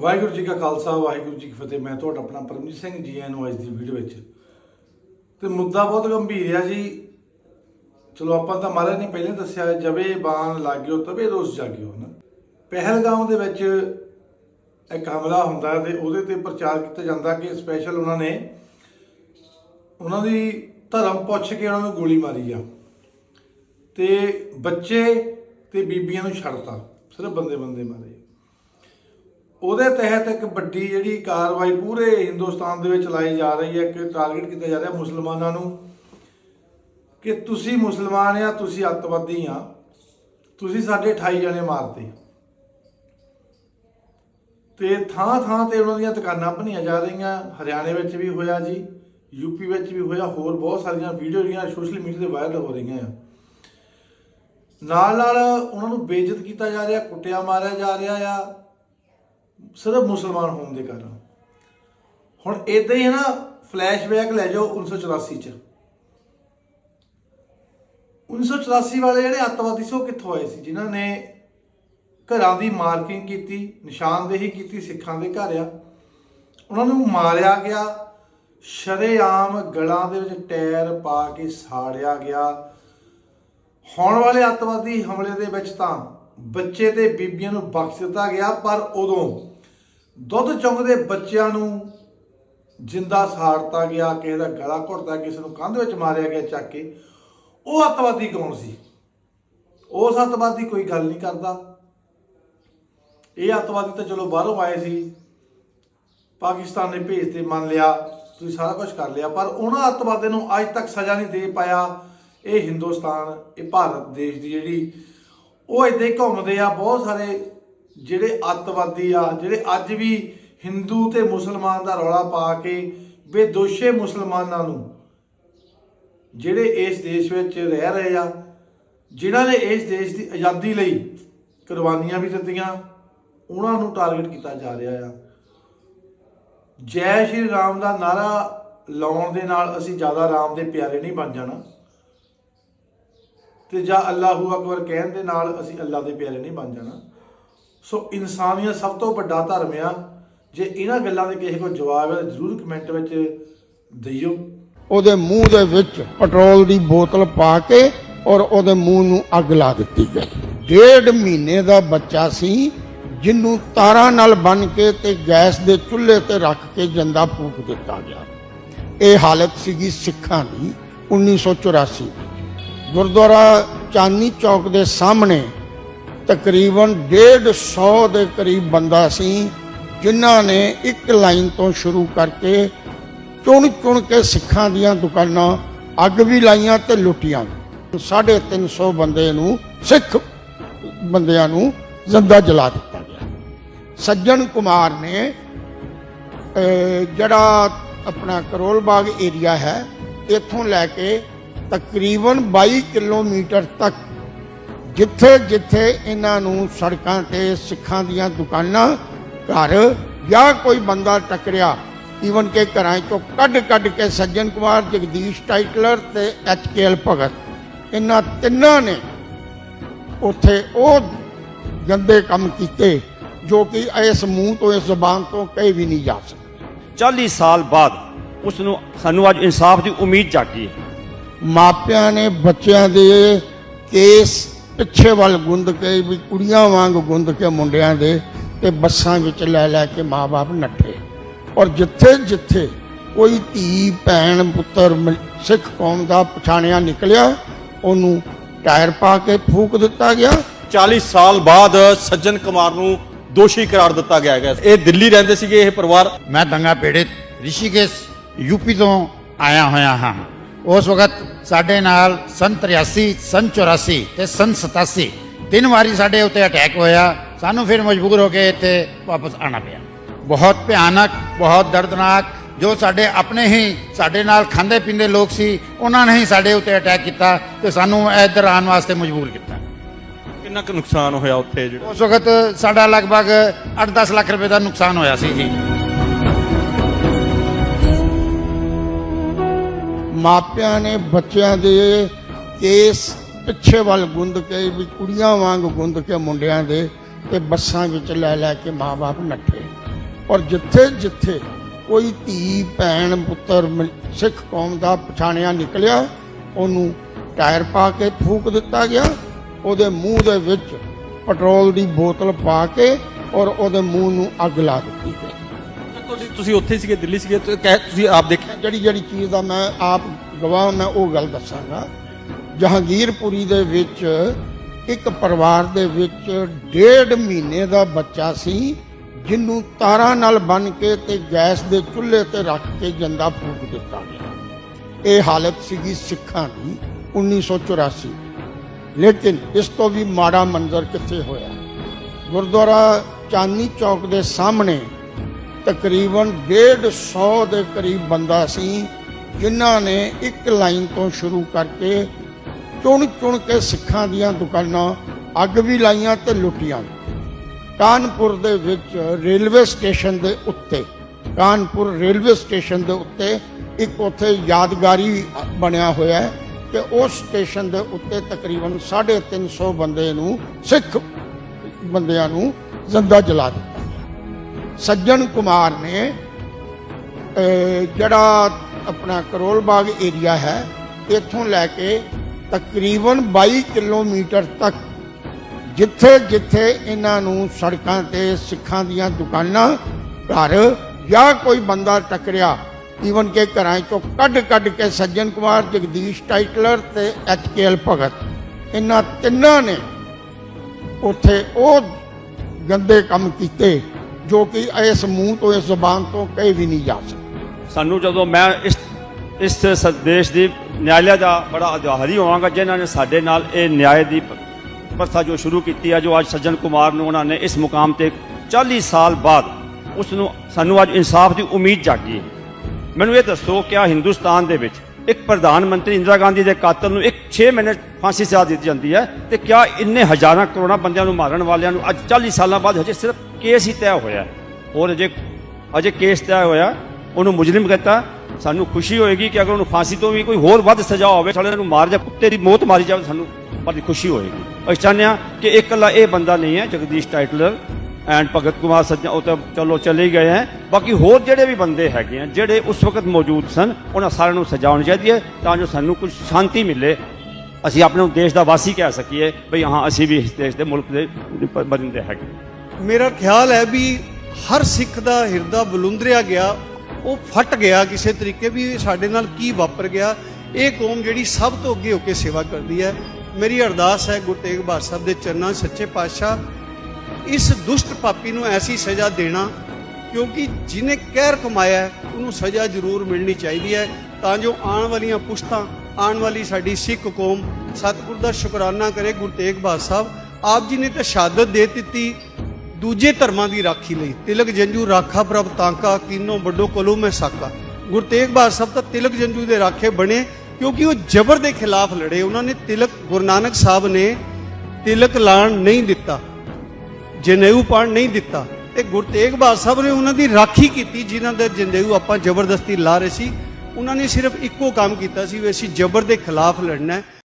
ਵਾਹਿਗੁਰੂ ਜੀ ਕਾ ਖਾਲਸਾ, ਵਾਹਿਗੁਰੂ ਜੀ ਕੀ ਫਤਿਹ। ਮੈਂ ਤੁਹਾਡਾ ਆਪਣਾ ਪਰਮਜੀਤ ਸਿੰਘ ਜੀ ਆਇਆਂ ਨੂੰ ਅੱਜ ਦੀ ਵੀਡੀਓ ਵਿੱਚ। ਤੇ ਮੁੱਦਾ ਬਹੁਤ ਗੰਭੀਰ ਆ ਜੀ। ਚਲੋ ਆਪਾਂ ਤਾਂ ਮਹਾਰਾਜ ਨੇ ਪਹਿਲਾਂ ਦੱਸਿਆ, ਜਵੇ ਬਾਣ ਲੱਗਿਓ, ਤਵੇ ਰੋਸ ਜਾਗਿਓ ਨਾ ਪਹਿਲਗਾਮ ਦੇ ਵਿੱਚ ਇੱਕ ਹਮਲਾ ਹੁੰਦਾ ਤੇ ਉਹਦੇ ਤੇ ਪ੍ਰਚਾਰ ਕੀਤਾ ਜਾਂਦਾ ਕਿ ਸਪੈਸ਼ਲ ਉਹਨਾਂ ਨੇ ਉਹਨਾਂ ਦੀ ਧਰਮ ਪੁੱਛ ਕੇ ਉਹਨਾਂ ਨੂੰ ਗੋਲੀ ਮਾਰੀ ਆ। ਤੇ ਬੱਚੇ ਤੇ ਬੀਬੀਆਂ ਨੂੰ ਛੱਡਤਾ। ਸਿਰਫ ਬੰਦੇ ਬੰਦੇ ਮਾਰੇ। ਉਹਦੇ ਤਹਿਤ ਇੱਕ ਵੱਡੀ ਜਿਹੜੀ ਕਾਰਵਾਈ ਪੂਰੇ ਹਿੰਦੁਸਤਾਨ ਦੇ ਵਿੱਚ ਚਲਾਈ ਜਾ ਰਹੀ ਹੈ ਕਿ ਟਾਰਗੇਟ ਕੀਤਾ ਜਾ ਰਿਹਾ ਮੁਸਲਮਾਨਾਂ ਨੂੰ ਕਿ ਤੁਸੀਂ ਮੁਸਲਮਾਨ ਆ, ਤੁਸੀਂ ਅੱਤਵਾਦੀ ਆ, ਤੁਸੀਂ ਸਾਡੇ 28 ਜਣੇ ਮਾਰਤੇ। ਤੇ ਥਾਂ ਥਾਂ ਤੇ ਉਹਨਾਂ ਦੀਆਂ ਦੁਕਾਨਾਂ ਬਣੀਆਂ ਜਾ ਰਹੀਆਂ, ਹਰਿਆਣੇ ਵਿੱਚ ਵੀ ਹੋਇਆ ਜੀ ਯੂਪੀ ਵਿੱਚ ਵੀ ਹੋਇਆ, ਹੋਰ ਬਹੁਤ ਸਾਰੀਆਂ ਵੀਡੀਓ ਜਿਹੜੀਆਂ ਸੋਸ਼ਲ ਮੀਡੀਆ ਤੇ ਵਾਇਰਲ ਹੋ ਰਹੀਆਂ ਆ। ਨਾਲ ਨਾਲ ਉਹਨਾਂ ਨੂੰ ਬੇਇੱਜ਼ਤ ਕੀਤਾ ਜਾ ਰਿਹਾ, ਕੁੱਟਿਆ ਮਾਰਿਆ ਜਾ ਰਿਹਾ ਆ। ਸਿਰਫ ਮੁਸਲਮਾਨ ਹੋਣ ਦੇ ਕਾਰਨ। ਹੁਣ ਇਦਾਂ ਹੀ ਹੈ ਨਾ ਫਲੈਸ਼ਬੈਕ ਲੈ ਜਾਓ 1984 ਚ। 1984 ਵਾਲੇ ਜਿਹੜੇ ਅੱਤਵਾਦੀ ਸੀ, ਉਹ ਕਿੱਥੋਂ ਆਏ ਸੀ? ਜਿਨ੍ਹਾਂ ਨੇ ਘਰਾਂ ਦੀ ਮਾਰਕਿੰਗ ਕੀਤੀ, ਨਿਸ਼ਾਨਦੇਹੀ ਕੀਤੀ, ਸਿੱਖਾਂ ਦੇ ਘਰ ਆ। ਉਹਨਾਂ ਨੂੰ ਮਾਰਿਆ ਗਿਆ, ਸ਼ਰੇਆਮ ਗਲਾਂ ਦੇ ਵਿੱਚ ਟਾਇਰ ਪਾ ਕੇ ਸਾੜਿਆ ਗਿਆ। ਹੋਣ ਵਾਲੇ ਅੱਤਵਾਦੀ ਹਮਲੇ ਦੇ ਵਿੱਚ ਤਾਂ ਬੱਚੇ ਤੇ ਬੀਬੀਆਂ ਨੂੰ ਬਖਸ਼ ਦਿੱਤਾ ਗਿਆ, ਪਰ ਉਦੋਂ ਦੁੱਧ ਚੁੰਗਦੇ ਬੱਚਿਆਂ ਨੂੰ ਜਿੰਦਾ ਸਾੜਤਾ ਗਿਆ, ਕਿਸੇ ਦਾ ਗਲਾ ਘੁੱਟਦਾ, ਕਿਸੇ ਨੂੰ ਕੰਧ ਵਿੱਚ ਮਾਰਿਆ ਗਿਆ ਚੱਕ ਕੇ, ਉਹ ਅੱਤਵਾਦੀ ਕੌਣ ਸੀ? ਉਸ ਅੱਤਵਾਦੀ ਕੋਈ ਗੱਲ ਨਹੀਂ ਕਰਦਾ। ਇਹ ਅੱਤਵਾਦੀ ਤਾਂ ਚਲੋ ਬਾਹਰੋਂ ਆਏ ਸੀ। ਪਾਕਿਸਤਾਨ ਨੇ ਭੇਜ ਤੇ ਮੰਨ ਲਿਆ, ਤੁਸੀਂ ਸਾਰਾ ਕੁਝ ਕਰ ਲਿਆ, ਪਰ ਉਹਨਾਂ ਅੱਤਵਾਦੀਆਂ ਨੂੰ ਅੱਜ ਤੱਕ ਸਜ਼ਾ ਨਹੀਂ ਦੇ ਪਾਇਆ। ਇਹ ਹਿੰਦੁਸਤਾਨ, ਇਹ ਭਾਰਤ ਦੇਸ਼ ਦੀ ਜਿਹੜੀ ਉਹ ਇਦਾਂ ਹੀ ਘੁੰਮਦੇ ਆ, ਬਹੁਤ ਸਾਰੇ ਜਿਹੜੇ ਅੱਤਵਾਦੀ ਆ, ਜਿਹੜੇ ਅੱਜ ਵੀ ਹਿੰਦੂ ਤੇ ਮੁਸਲਮਾਨ ਦਾ ਰੌਲਾ ਪਾ ਕੇ ਬੇਦੋਸ਼ੇ ਮੁਸਲਮਾਨਾਂ ਨੂੰ ਜਿਹੜੇ ਇਸ ਦੇਸ਼ ਵਿੱਚ ਰਹਿ ਰਹੇ ਆ, ਜਿਨ੍ਹਾਂ ਨੇ ਇਸ ਦੇਸ਼ ਦੀ ਆਜ਼ਾਦੀ ਲਈ ਕੁਰਬਾਨੀਆਂ ਵੀ ਦਿੱਤੀਆਂ, ਉਹਨਾਂ ਨੂੰ ਟਾਰਗੇਟ ਕੀਤਾ ਜਾ ਰਿਹਾ ਆ। ਜੈ ਸ਼੍ਰੀ ਰਾਮ ਦਾ ਨਾਰਾ ਲਾਉਣ ਦੇ ਨਾਲ ਅਸੀਂ ਜ਼ਿਆਦਾ ਰਾਮ ਦੇ ਪਿਆਰੇ ਨਹੀਂ ਬਣ ਜਾਣਾ। ਤੇ ਜਾਂ ਅੱਲਾਹੂ ਅਕਬਰ ਕਹਿਣ ਦੇ ਨਾਲ ਅਸੀਂ ਅੱਲਾ ਦੇ ਪਿਆਰੇ ਨਹੀਂ ਬਣ ਜਾਣਾ। ਸੋ ਇਨਸਾਨੀਅਤ ਸਭ ਤੋਂ ਵੱਡਾ ਧਰਮ ਆ। ਜੇ ਇਹਨਾਂ ਗੱਲਾਂ ਦੇ ਕਿਸੇ ਕੋਲ ਜਵਾਬ ਹੈ ਜਰੂਰ ਕਮੈਂਟ ਵਿੱਚ ਦਈਓ ਉਹਦੇ ਮੂੰਹ ਦੇ ਵਿੱਚ ਪੈਟਰੋਲ ਦੀ ਬੋਤਲ ਪਾ ਕੇ ਔਰ ਉਹਦੇ ਮੂੰਹ ਨੂੰ ਅੱਗ ਲਾ ਦਿੱਤੀ ਗਈ। ਡੇਢ ਮਹੀਨੇ ਦਾ ਬੱਚਾ ਸੀ, ਜਿਹਨੂੰ ਤਾਰਾਂ ਨਾਲ ਬੰਨ ਕੇ ਤੇ ਗੈਸ ਦੇ ਚੁੱਲ੍ਹੇ ਤੇ ਰੱਖ ਕੇ ਜੰਦਾ ਫੂਕ ਦਿੱਤਾ ਗਿਆ। ਇਹ ਹਾਲਤ ਸੀਗੀ ਸਿੱਖਾਂ ਦੀ 1984 ਵਿੱਚ ਗੁਰਦੁਆਰਾ ਚਾਂਦਨੀ ਚੌਕ ਦੇ ਸਾਹਮਣੇ ਤਕਰੀਬਨ 150 ਦੇ ਕਰੀਬ ਬੰਦਾ ਸੀ, ਜਿਨ੍ਹਾਂ ਨੇ ਇੱਕ ਲਾਈਨ ਤੋਂ ਸ਼ੁਰੂ ਕਰਕੇ ਚੁਣ ਚੁਣ ਕੇ ਸਿੱਖਾਂ ਦੀਆਂ ਦੁਕਾਨਾਂ ਅੱਗ ਵੀ ਲਾਈਆਂ ਤੇ ਲੁੱਟੀਆਂ ਵੀ। 350 ਬੰਦੇ ਨੂੰ, ਸਿੱਖ ਬੰਦਿਆਂ ਨੂੰ ਜ਼ਿੰਦਾ ਜਲਾ ਦਿੱਤਾ ਗਿਆ ਸੱਜਣ ਕੁਮਾਰ ਨੇ ਜਿਹੜਾ ਆਪਣਾ ਕਰੋਲ ਬਾਗ ਏਰੀਆ ਹੈ, ਇੱਥੋਂ ਲੈ ਕੇ ਤਕਰੀਬਨ 22 ਕਿਲੋਮੀਟਰ ਤੱਕ ਜਿੱਥੇ ਜਿੱਥੇ ਇਹਨਾਂ ਨੂੰ ਸੜਕਾਂ ਤੇ ਸਿੱਖਾਂ ਦੀਆਂ ਦੁਕਾਨਾਂ ਘਰ ਜਾਂ ਕੋਈ ਬੰਦਾ ਟੱਕਰਿਆ ਈਵਨ ਕਿ ਘਰਾਂ ਚੋਂ ਕੱਢ ਕੱਢ ਕੇ ਸੱਜਣ ਕੁਮਾਰ ਜਗਦੀਸ਼ ਟਾਈਟਲਰ ਤੇ ਐਚ ਕੇ ਐਲ ਭਗਤ ਇਹਨਾਂ ਤਿੰਨਾਂ ਨੇ ਉੱਥੇ ਉਹ ਗੰਦੇ ਕੰਮ ਕੀਤੇ ਜੋ ਕਿ ਇਸ ਮੂੰਹ ਤੋਂ ਇਸ ਜ਼ਬਾਨ ਤੋਂ ਕਹੀ ਵੀ ਨਹੀਂ ਜਾ ਸਕਦੇ। 40 ਸਾਲ ਬਾਅਦ ਉਸ ਨੂੰ ਸਾਨੂੰ ਅੱਜ ਇਨਸਾਫ ਦੀ ਉਮੀਦ ਜਾਗੀ ਹੈ। ਮਾਪਿਆਂ ਨੇ ਬੱਚਿਆਂ ਦੇ ਕੇਸ ਪਿੱਛੇ ਵੱਲ ਗੁੰਦ ਕੇ ਵੀ ਕੁੜੀਆਂ ਵਾਂਗ ਗੁੰਦ ਕੇ ਮੁੰਡਿਆਂ ਦੇ ਤੇ ਬੱਸਾਂ ਵਿੱਚ ਲੈ ਲੈ ਕੇ ਮਾਪੇ ਨੱਠੇ। ਔਰ ਜਿੱਥੇ ਜਿੱਥੇ ਕੋਈ ਧੀ ਭੈਣ ਪੁੱਤਰ ਸਿੱਖ ਕੌਮ ਦਾ ਪਛਾਣਿਆ ਨਿਕਲਿਆ ਉਹਨੂੰ ਟਾਇਰ ਪਾ ਕੇ ਫੂਕ ਦਿੱਤਾ ਗਿਆ। 40 ਸਾਲ ਬਾਅਦ ਸੱਜਣ ਕੁਮਾਰ ਨੂੰ ਦੋਸ਼ੀ ਕਰਾਰ ਦਿੱਤਾ ਗਿਆ ਹੈ ਇਹ ਦਿੱਲੀ ਰਹਿੰਦੇ ਸੀਗੇ ਇਹ ਪਰਿਵਾਰ। ਮੈਂ ਦੰਗਾ ਪੀੜਿਤ ਰਿਸ਼ੀਕੇਸ਼ ਯੂਪੀ ਤੋਂ ਆਇਆ ਹੋਇਆ ਹਾਂ। ਉਸ ਵਕਤ ਸਾਡੇ ਨਾਲ ਸਨ 83 ਸਨ 84 ਤੇ ਸਨ 87 ਤਿੰਨ ਵਾਰੀ ਸਾਡੇ ਉੱਤੇ ਅਟੈਕ ਹੋਇਆ। ਸਾਨੂੰ ਫਿਰ ਮਜਬੂਰ ਹੋ ਕੇ ਇੱਥੇ ਵਾਪਸ ਆਣਾ ਪਿਆ। ਬਹੁਤ ਭਿਆਨਕ ਬਹੁਤ ਦਰਦਨਾਕ ਜੋ ਸਾਡੇ ਆਪਣੇ ਹੀ ਸਾਡੇ ਨਾਲ ਖਾਂਦੇ ਪੀਂਦੇ ਲੋਕ ਸੀ ਉਹਨਾਂ ਨੇ ਹੀ ਸਾਡੇ ਉੱਤੇ ਅਟੈਕ ਕੀਤਾ ਤੇ ਸਾਨੂੰ ਇੱਧਰ ਆਉਣ ਵਾਸਤੇ ਮਜਬੂਰ ਕੀਤਾ। ਕਿੰਨਾ ਕੁ ਨੁਕਸਾਨ ਹੋਇਆ ਉੱਥੇ ਜਿਹੜਾ? ਉਸ ਵਕਤ ਸਾਡਾ ਲਗਭਗ 8-10 ਲੱਖ ਰੁਪਏ ਦਾ ਨੁਕਸਾਨ ਹੋਇਆ ਸੀ ਜੀ। ਮਾਪਿਆਂ ਨੇ ਬੱਚਿਆਂ ਦੇ ਕੇਸ ਪਿੱਛੇ ਵੱਲ ਗੁੰਦ ਕੇ ਵੀ ਕੁੜੀਆਂ ਵਾਂਗ ਗੁੰਦ ਕੇ ਮੁੰਡਿਆਂ ਦੇ ਤੇ ਬੱਸਾਂ ਵਿੱਚ ਲੈ ਲੈ ਕੇ ਮਾਪੇ ਨੱਠੇ। ਔਰ ਜਿੱਥੇ ਜਿੱਥੇ ਕੋਈ ਧੀ, ਭੈਣ, ਪੁੱਤਰ ਸਿੱਖ ਕੌਮ ਦਾ ਪਛਾਣਿਆ ਨਿਕਲਿਆ, ਉਹਨੂੰ ਟਾਇਰ ਪਾ ਕੇ ਫੂਕ ਦਿੱਤਾ ਗਿਆ। ਉਹਦੇ ਮੂੰਹ ਦੇ ਵਿੱਚ ਪੈਟਰੋਲ ਦੀ ਬੋਤਲ ਪਾ ਕੇ ਔਰ ਉਹਦੇ ਮੂੰਹ ਨੂੰ ਅੱਗ ਲਾ ਦਿੱਤੀ ਗਈ। ਤੁਹਾਡੀ ਤੁਸੀਂ ਉੱਥੇ ਸੀਗੇ, ਦਿੱਲੀ ਸੀਗੇ, ਤੇ ਕਹਿ- ਤੁਸੀਂ ਆਪ ਦੇਖਿਆ? ਜਿਹੜੀ ਜਿਹੜੀ ਚੀਜ਼ ਦਾ ਮੈਂ ਆਪ ਗਵਾਹ ਮੈਂ ਉਹ ਗੱਲ ਦੱਸਾਂਗਾ। ਜਹਾਂਗੀਰਪੁਰੀ ਦੇ ਵਿੱਚ ਇੱਕ ਪਰਿਵਾਰ ਦੇ ਵਿੱਚ ਡੇਢ ਮਹੀਨੇ ਦਾ ਬੱਚਾ ਸੀ, ਜਿਹਨੂੰ ਤਾਰਾਂ ਨਾਲ ਬੰਨ ਕੇ ਤੇ ਗੈਸ ਦੇ ਚੁੱਲ੍ਹੇ ਤੇ ਰੱਖ ਕੇ ਜੰਦਾ ਫੂਕ ਦਿੱਤਾ ਗਿਆ। ਇਹ ਹਾਲਤ ਸੀਗੀ ਸਿੱਖਾਂ ਦੀ 1984 ਲੇਕਿਨ ਇਸ ਤੋਂ ਵੀ ਮਾੜਾ ਮੰਜ਼ਰ ਕਿੱਥੇ ਹੋਇਆ? ਗੁਰਦੁਆਰਾ ਚਾਂਦਨੀ ਚੌਕ ਦੇ ਸਾਹਮਣੇ ਤਕਰੀਬਨ 150 ਦੇ ਕਰੀਬ ਬੰਦਾ ਸੀ, ਜਿਨ੍ਹਾਂ ਨੇ ਇੱਕ ਲਾਈਨ ਤੋਂ ਸ਼ੁਰੂ ਕਰਕੇ ਚੁਣ ਚੁਣ ਕੇ ਸਿੱਖਾਂ ਦੀਆਂ ਦੁਕਾਨਾਂ ਅੱਗ ਵੀ ਲਾਈਆਂ ਤੇ ਲੁੱਟੀਆਂ ਕਾਨਪੁਰ ਦੇ ਵਿੱਚ ਰੇਲਵੇ ਸਟੇਸ਼ਨ ਦੇ ਉੱਤੇ, ਕਾਨਪੁਰ ਰੇਲਵੇ ਸਟੇਸ਼ਨ ਦੇ ਉੱਤੇ ਇੱਕ ਉੱਥੇ ਯਾਦਗਾਰੀ ਬਣਿਆ ਹੋਇਆ ਹੈ ਕਿ ਉਸ ਸਟੇਸ਼ਨ ਦੇ ਉੱਤੇ ਤਕਰੀਬਨ 350 ਬੰਦੇ ਨੂੰ ਸਿੱਖ ਬੰਦਿਆਂ ਨੂੰ ਜ਼ਿੰਦਾ ਜਲਾ ਦਿੱਤਾ। ਸੱਜਣ ਕੁਮਾਰ ਨੇ ਜਿਹੜਾ ਆਪਣਾ ਕਰੋਲ ਬਾਗ ਏਰੀਆ ਹੈ, ਇੱਥੋਂ ਲੈ ਕੇ ਤਕਰੀਬਨ 22 ਕਿਲੋਮੀਟਰ ਤੱਕ ਜਿੱਥੇ ਜਿੱਥੇ ਇਹਨਾਂ ਨੂੰ ਸੜਕਾਂ ਤੇ ਸਿੱਖਾਂ ਦੀਆਂ ਦੁਕਾਨਾਂ, ਘਰ ਜਾਂ ਕੋਈ ਬੰਦਾ ਟਕਰਿਆ ਈਵਨ ਕਿ ਘਰਾਂ ਚੋਂ ਕੱਢ ਕੱਢ ਕੇ ਸੱਜਣ ਕੁਮਾਰ, ਜਗਦੀਸ਼ ਟਾਈਟਲਰ ਤੇ ਐਚ ਕੇ ਐਲ ਭਗਤ, ਇਹਨਾਂ ਤਿੰਨਾਂ ਨੇ ਉੱਥੇ ਉਹ ਗੰਦੇ ਕੰਮ ਕੀਤੇ। ਜੋ ਕਿ ਇਸ ਮੂੰਹ ਤੋਂ, ਇਸ ਜ਼ੁਬਾਨ ਤੋਂ ਕਹੇ ਵੀ ਨਹੀਂ ਜਾ ਸਕਦੇ। ਸਾਨੂੰ ਜਦੋਂ ਮੈਂ ਇਸ ਇਸ ਸ- ਦੇਸ਼ ਦੀ ਨਿਆਇਲਾ ਦਾ ਬੜਾ ਆਧਾਰੀ ਹੋਵਾਂਗਾ, ਜਿਨ੍ਹਾਂ ਨੇ ਸਾਡੇ ਨਾਲ ਇਹ ਨਿਆਂ ਦੀ ਪ- ਪ੍ਰਥਾ ਜੋ ਸ਼ੁਰੂ ਕੀਤੀ ਹੈ ਜੋ ਅੱਜ ਸੱਜਣ ਕੁਮਾਰ ਨੂੰ ਉਹਨਾਂ ਨੇ ਇਸ ਮੁਕਾਮ ਤੇ 40 ਸਾਲ ਬਾਅਦ ਉਸ ਨੂੰ ਸਾਨੂੰ ਅੱਜ ਇਨਸਾਫ ਦੀ ਉਮੀਦ ਜਾਗੀ ਮੈਨੂੰ ਇਹ ਦੱਸੋ ਕਿ ਆ ਹਿੰਦੁਸਤਾਨ ਦੇ ਵਿੱਚ ਇੱਕ ਪ੍ਰਧਾਨ ਮੰਤਰੀ ਇੰਦਰਾ ਗਾਂਧੀ ਦੇ ਕਾਤਲ ਨੂੰ ਇੱਕ 6 ਮਹੀਨੇ ਫਾਂਸੀ ਸਜ਼ਾ ਦਿੱਤੀ ਜਾਂਦੀ ਹੈ ਤੇ ਕਿਆ ਇੰਨੇ ਹਜ਼ਾਰਾਂ ਕਰੋੜਾਂ ਬੰਦਿਆਂ ਨੂੰ ਮਾਰਨ ਵਾਲਿਆਂ ਨੂੰ ਅੱਜ 40 ਸਾਲਾਂ ਬਾਅਦ ਹਜੇ ਸਿਰਫ ਕੇਸ ਹੀ ਤੈਅ ਹੋਇਆ ਔਰ ਅਜੇ ਅਜੇ ਕੇਸ ਤੈਅ ਹੋਇਆ ਉਹਨੂੰ ਮੁਜਰਮ ਕਹਤਾ, ਸਾਨੂੰ ਖੁਸ਼ੀ ਹੋਏਗੀ ਕਿ ਅਗਰ ਉਹਨੂੰ ਫਾਂਸੀ ਤੋਂ ਵੀ ਕੋਈ ਹੋਰ ਵੱਧ ਸਜ਼ਾ ਹੋਵੇ ਸਾਲੇ ਨੂੰ ਮਾਰ ਜਾ ਕੁੱਤੇ ਦੀ ਮੌਤ ਮਾਰੀ ਜਾਵੇ, ਸਾਨੂੰ ਬੜੀ ਖੁਸ਼ੀ ਹੋਏਗੀ। ਅਸੀਂ ਚਾਹੁੰਦੇ ਹਾਂ ਕਿ ਇਕੱਲਾ ਇਹ ਬੰਦਾ ਨਹੀਂ ਹੈ, ਜਗਦੀਸ਼ ਟਾਈਟਲਰ ਐਂਡ ਭਗਤ ਕੁਮਾਰ ਸੱਜਣ ਉਹ ਤਾਂ ਚਲੋ ਚਲੇ ਗਏ ਹੈ। ਬਾਕੀ ਹੋਰ ਜਿਹੜੇ ਵੀ ਬੰਦੇ ਹੈਗੇ ਆ, ਜਿਹੜੇ ਉਸ ਵਕਤ ਮੌਜੂਦ ਸਨ, ਉਹਨਾਂ ਸਾਰਿਆਂ ਨੂੰ ਸਜ਼ਾ ਹੋਣੀ ਚਾਹੀਦੀ ਹੈ ਤਾਂ ਜੋ ਸਾਨੂੰ ਕੁਝ ਸ਼ਾਂਤੀ ਮਿਲੇ। ਅਸੀਂ ਆਪਣੇ ਨੂੰ ਦੇਸ਼ ਦਾ ਵਾਸੀ ਕਹਿ ਸਕੀਏ ਭਈ ਹਾਂ, ਅਸੀਂ ਵੀ ਇਸ ਦੇਸ਼ ਦੇ ਮੁਲਕ ਦੇ ਬੰਦੇ ਹੈਗੇ। ਮੇਰਾ ਖਿਆਲ ਹੈ ਵੀ ਹਰ ਸਿੱਖ ਦਾ ਹਿਰਦਾ ਬਲੁੰਦਰਿਆ ਗਿਆ, ਉਹ ਫਟ ਗਿਆ ਕਿਸੇ ਤਰੀਕੇ ਵੀ ਸਾਡੇ ਨਾਲ ਕੀ ਵਾਪਰ ਗਿਆ। ਇਹ ਕੌਮ ਜਿਹੜੀ ਸਭ ਤੋਂ ਅੱਗੇ ਹੋ ਕੇ ਸੇਵਾ ਕਰਦੀ ਹੈ। ਮੇਰੀ ਅਰਦਾਸ ਹੈ ਗੁਰੂ ਤੇਗ ਬਹਾਦਰ ਸਾਹਿਬ ਦੇ ਚਰਨਾਂ ਸੱਚੇ ਪਾਤਸ਼ਾਹ ਇਸ ਦੁਸ਼ਟ ਪਾਪੀ ਨੂੰ ਐਸੀ ਸਜ਼ਾ ਦੇਣਾ, ਕਿਉਂਕਿ ਜਿਹਨੇ ਕਹਿਰ ਕਮਾਇਆ ਉਹਨੂੰ ਸਜ਼ਾ ਜ਼ਰੂਰ ਮਿਲਣੀ ਚਾਹੀਦੀ ਹੈ। ਤਾਂ ਜੋ ਆਉਣ ਵਾਲੀਆਂ ਪੁਸ਼ਤਾਂ, ਆਉਣ ਵਾਲੀ ਸਾਡੀ ਸਿੱਖ ਕੌਮ, ਸਤਿਗੁਰ ਦਾ ਸ਼ੁਕਰਾਨਾ ਕਰੇ ਗੁਰੂ ਤੇਗ ਬਹਾਦਰ ਸਾਹਿਬ। ਆਪ ਜੀ ਨੇ ਤਾਂ ਸ਼ਹਾਦਤ ਦੇ ਦਿੱਤੀ, ਦੂਜੇ ਧਰਮਾਂ ਦੀ ਰਾਖੀ ਲਈ। ਤਿਲਕ ਜੰਜੂ ਰਾਖਾ ਪ੍ਰਭ ਤਾਂਕਾ, ਕੀਨੋ ਵੱਡੋ ਕੋਲੂ ਮੈਂ ਸਾਕਾ। ਗੁਰੂ ਤੇਗ ਬਹਾਦਰ ਸਾਹਿਬ ਤਾਂ ਤਿਲਕ ਜੰਜੂ ਦੇ ਰਾਖੇ ਬਣੇ, ਕਿਉਂਕਿ ਉਹ ਜ਼ਬਰ ਦੇ ਖਿਲਾਫ ਲੜੇ। ਉਹਨਾਂ ਨੇ ਤਿਲਕ ਗੁਰੂ ਨਾਨਕ ਸਾਹਿਬ ਨੇ ਤਿਲਕ ਲਾਣ ਨਹੀਂ ਦਿੱਤਾ। ਜਨੇਊ ਪਾਣ ਨਹੀਂ ਦਿੱਤਾ। ਤੇ ਗੁਰੂ ਤੇਗ ਬਹਾਦਰ ਸਾਹਿਬ ਨੇ ਉਹਨਾਂ ਦੀ ਰਾਖੀ ਕੀਤੀ, ਜਿਨ੍ਹਾਂ ਦਾ ਜਨੇਊ ਆਪਾਂ ਜ਼ਬਰਦਸਤੀ ਲਾ ਰਹੇ ਸੀ। ਉਹਨਾਂ ਨੇ ਸਿਰਫ ਇੱਕੋ ਕੰਮ ਕੀਤਾ ਸੀ ਵੀ ਅਸੀਂ ਜ਼ਬਰ ਦੇ ਖਿਲਾਫ ਲੜਨਾ ਹੈ।